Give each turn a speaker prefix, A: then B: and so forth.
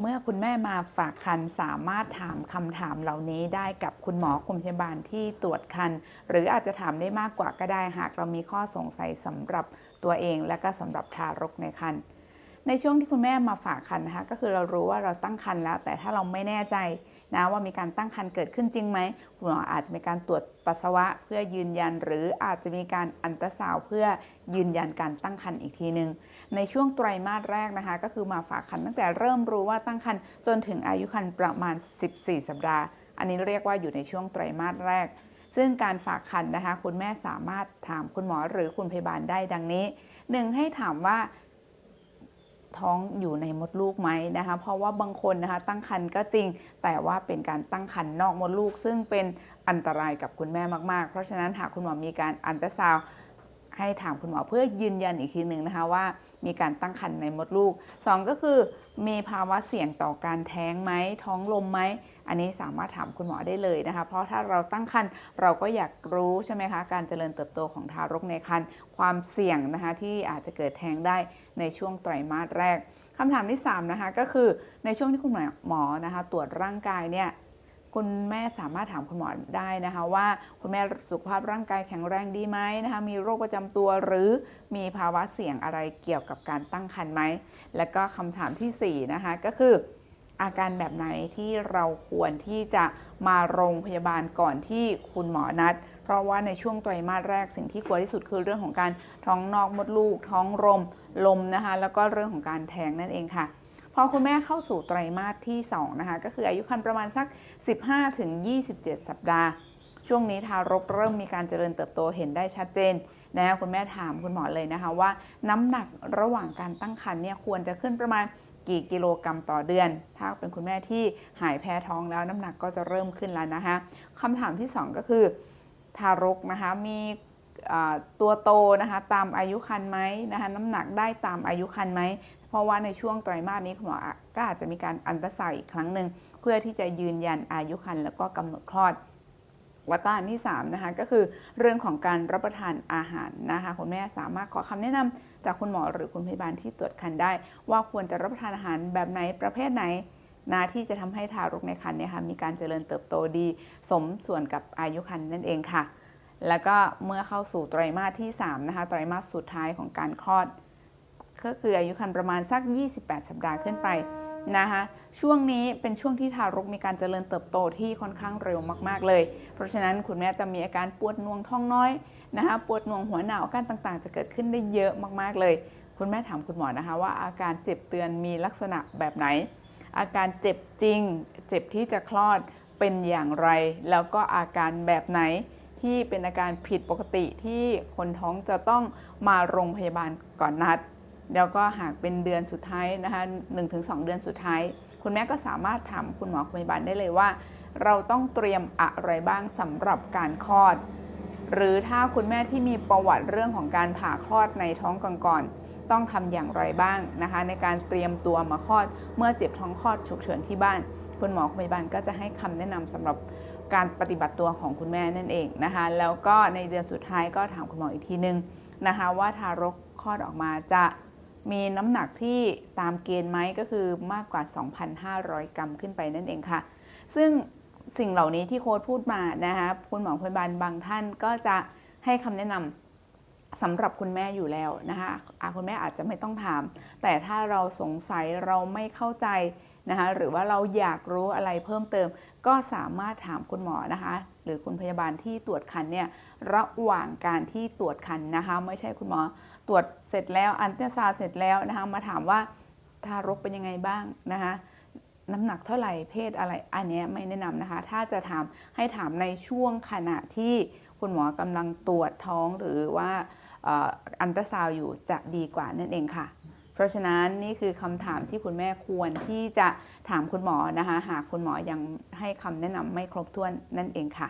A: เมื่อคุณแม่มาฝากคันสามารถถามคำถามเหล่านี้ได้กับคุณหมอคุณพยาบาลที่ตรวจคัน หรืออาจจะถามได้มากกว่าก็ได้หากเรามีข้อสงสัยสำหรับตัวเองและก็สำหรับทารกในคันในช่วงที่คุณแม่มาฝากคันนะคะก็คือเรารู้ว่าเราตั้งคันแล้ว แต่ถ้าเราไม่แน่ใจ นะว่ามีการตั้งครรภ์เกิดขึ้นจริงไหมคุณหมออาจจะมีการตรวจปัสสาวะเพื่อยืนยัน หรืออาจจะมีการอันตราซาวเพื่อยืนยันการตั้งครรภ์อีกทีหนึ่งในช่วงไตรมาสแรกนะคะ ก็คือมาฝากครรภ์ตั้งแต่เริ่มรู้ว่าตั้งครรภ์จนถึงอายุครรภ์ประมาณ 14 สัปดาห์ อันนี้เรียกว่าอยู่ในช่วงไตรมาสแรก ซึ่งการฝากคันนะคะ คุณแม่สามารถถามคุณหมอหรือคุณพยาบาลได้ดังนี้หนึ่งให้ถามว่า ท้องอยู่ในมดลูกไหมนะคะ เพราะว่าบางคนนะคะตั้งครรภ์ก็จริง แต่ว่าเป็นการตั้งครรภ์นอกมดลูก ซึ่งเป็นอันตรายกับคุณแม่มากๆ เพราะฉะนั้นหากคุณหมอมีการอันตราซาว ให้ถามคุณหมอเพื่อยืนยันอีกทีหนึ่งนะคะว่ามีการตั้งครรภ์ในมดลูก 2 ก็คือมีภาวะเสี่ยงต่อการแท้งไหมท้องลมไหมอันนี้สามารถถามคุณหมอได้เลยนะคะ เพราะถ้าเราตั้งครรภ์เราก็อยากรู้ใช่ไหมคะการเจริญเติบโตของทารกในครรภ์ความเสี่ยงนะคะที่อาจจะเกิดแท้งได้ในช่วงไตรมาสแรกคำถามที่3นะคะก็คือในช่วงที่คุณหมอนะคะตรวจร่างกายเนี่ย คุณแม่สามารถถามคุณหมอได้นะคะว่าคุณแม่สุขภาพร่างกายแข็งแรงดีไหมนะคะมีโรคประจำตัวหรือมีภาวะเสี่ยงอะไรเกี่ยวกับการตั้งครรภ์ไหมและก็คำถามที่4นะคะก็คืออาการแบบไหนที่เราควรที่จะมาโรงพยาบาลก่อนที่คุณหมอนัด เพราะว่าในช่วงไตรมาสแรกสิ่งที่กลัวที่สุดคือเรื่องของการท้องนอกมดลูก ท้องรมลมนะคะ แล้วก็เรื่องของการแท้งนั่นเองค่ะ พอคุณแม่เข้าสู่ไตรมาสที่2นะคะก็คืออายุครรภ์ประมาณสัก 15ถึง27 สัปดาห์ ช่วงนี้ทารกเริ่มมีการเจริญเติบโตเห็นได้ชัดเจนนะคะคุณแม่ถามคุณหมอเลยนะคะว่า น้ำหนักระหว่างการตั้งครรภ์เนี่ยควรจะขึ้นประมาณกี่กิโลกรัมต่อเดือน ถ้าเป็นคุณแม่ที่หายแพ้ท้องแล้วน้ำหนักก็จะเริ่มขึ้นแล้วนะคะคำถามที่ 2 ก็คือ ทารกนะคะมี ตัวโตนะคะตามอายุคันไหมนะคะน้ำหนักได้ตามอายุคันไหมเพราะว่าในช่วงไตรมาสนี้คุณหมอก็อาจจะมีการอันตราซาวอีกครั้งหนึ่งเพื่อที่จะยืนยันอายุคันแล้วก็กำหนดคลอดแล้วก็อันที่3นะคะก็คือเรื่องของการรับประทานอาหารนะคะคุณแม่สามารถขอคำแนะนำจากคุณหมอหรือคุณพยาบาลที่ตรวจคันได้ ว่าควรจะรับประทานอาหารแบบไหนประเภทไหนนะที่จะทำให้ทารกในครรภ์เนี่ยค่ะมีการเจริญเติบโตดี สมส่วนกับอายุครรภ์นั่นเองค่ะ แล้วก็เมื่อเข้าสู่ไตรมาสที่3นะคะไตรมาสสุดท้ายของการคลอด ก็คืออายุครรภ์ประมาณสัก 28 สัปดาห์ขึ้นไปนะคะช่วงนี้เป็นช่วงที่ทารกมีการเจริญเติบโตที่ค่อนข้างเร็วมาก ๆ เลย เพราะฉะนั้นคุณแม่จะมีอาการปวดน่วงท้องน้อยนะคะปวดน่วงหัวหนาวอาการต่างๆ จะเกิดขึ้นได้เยอะมากๆเลย คุณแม่ถามคุณหมอนะคะว่าอาการเจ็บเตือนมีลักษณะแบบไหน อาการเจ็บจริง เจ็บที่จะคลอดเป็นอย่างไร แล้วก็อาการแบบไหน ที่เป็นอาการผิดปกติที่คนท้องจะต้องมาโรงพยาบาลก่อนนัด แล้วก็หากเป็นเดือนสุดท้ายนะคะ1-2 เดือนสุดท้าย คุณแม่ก็สามารถถามคุณหมอพยาบาลได้เลยว่า เราต้องเตรียมอะไรบ้างสำหรับการคลอด หรือถ้าคุณแม่ที่มีประวัติเรื่องของการผ่าคลอดในท้องก่อนๆต้องทำอย่างไรบ้างนะคะ ในการเตรียมตัวมาคลอด เมื่อเจ็บท้องคลอดฉุกเฉินที่บ้าน คุณหมอพยาบาลก็จะให้คำแนะนำสำหรับ การปฏิบัติตัวของคุณแม่นั่นเองนะคะแล้วก็ในเดือนสุดท้ายก็ถามคุณหมออีกทีนึงนะคะว่าทารกคลอดออกมาจะมีน้ำหนักที่ตามเกณฑ์ไหมก็คือมากกว่า 2,500 กรัมขึ้นไปนั่นเองค่ะ ซึ่งสิ่งเหล่านี้ที่โค้ดพูดมานะคะคุณหมอพยาบาลบางท่านก็จะให้คำแนะนำสำหรับคุณแม่อยู่แล้วนะคะคุณแม่อาจจะไม่ต้องถาม แต่ถ้าเราสงสัยเราไม่เข้าใจ นะคะหรือว่าเราอยากรู้อะไรเพิ่มเติม ก็สามารถถามคุณหมอนะคะ หรือคุณพยาบาลที่ตรวจคันเนี่ยระหว่างการที่ตรวจคันนะคะไม่ใช่คุณหมอตรวจเสร็จแล้วอันเตอร์ซาวเสร็จแล้วนะคะมาถามว่าทารกเป็นยังไงบ้างนะคะน้ำหนักเท่าไหร่เพศอะไรอันนี้ไม่แนะนำนะคะ ถ้าจะถามให้ถามในช่วงขณะที่คุณหมอกำลังตรวจท้องหรือว่าอันตร์ซาวอยู่จะดีกว่านั่นเองค่ะ เพราะฉะนั้นนี่คือคำถามที่คุณแม่ควรที่จะถามคุณหมอนะคะ หากคุณหมอยังให้คำแนะนำไม่ครบถ้วนนั่นเองค่ะ